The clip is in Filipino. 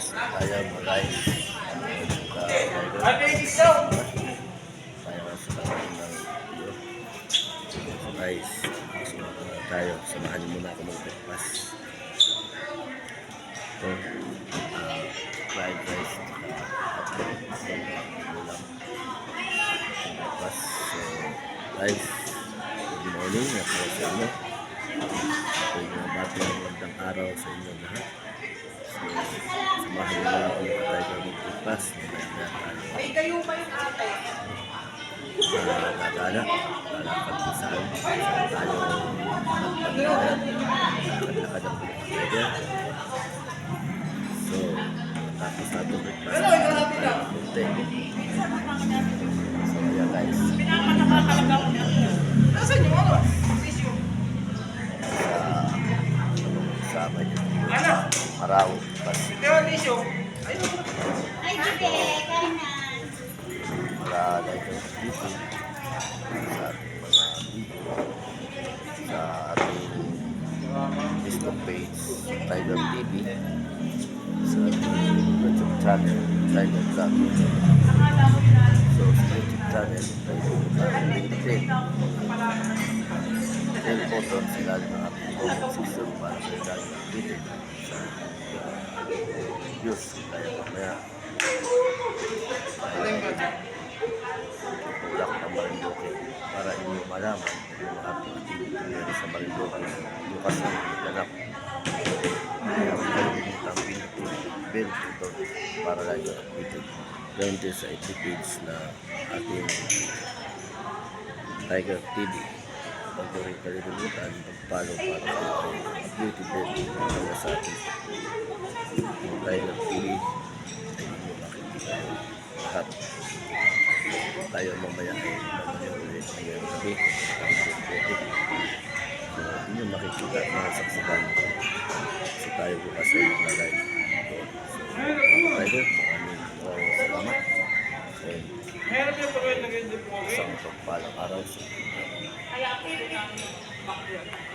Uh, Ate, ikaw! tayo sa kanya ng video. So guys, na tayo. Samahan niyo muna ako mag-breakfast. So, uh, fried rice. Breakfast. So, guys, good morning. Ako sa inyo. Ako yung bati ng magandang araw sa inyo lahat. So, samahan niyo muna ako mag-tayo mag-breakfast. Mamaya na tayo Ay, kayo ba yung ate? uh, gagala, lalakad ko saan, saan tayo magpaglayan, lakad-lakad ang pwede. So, tapos natin breakfast. Ano, kanan. malalay ko dito. Sa ating mga video, sa ating Facebook page, Tiger TV, sa ating YouTube channel, Tiger Vlog. So, sa YouTube channel, Tiger Vlog, LinkedIn, Bell button, sila ng ating comment section para sa video sa views. Kaya mamaya, tulak ng Marinduque para inyo malaman yung activity meron sa Marinduque button para lagi updated. Gawin din page na ating Tiger TV. Rin kalilimutan mag-follow para sa updated din para sa ating yung Tiger TV ay inyo makikita lahat tayo mamaya ay mamaya ulit ngayong gabi so yung makikita mga saksikan so tayo bukas ay malalay so tayo isang pagpalang araw sa yung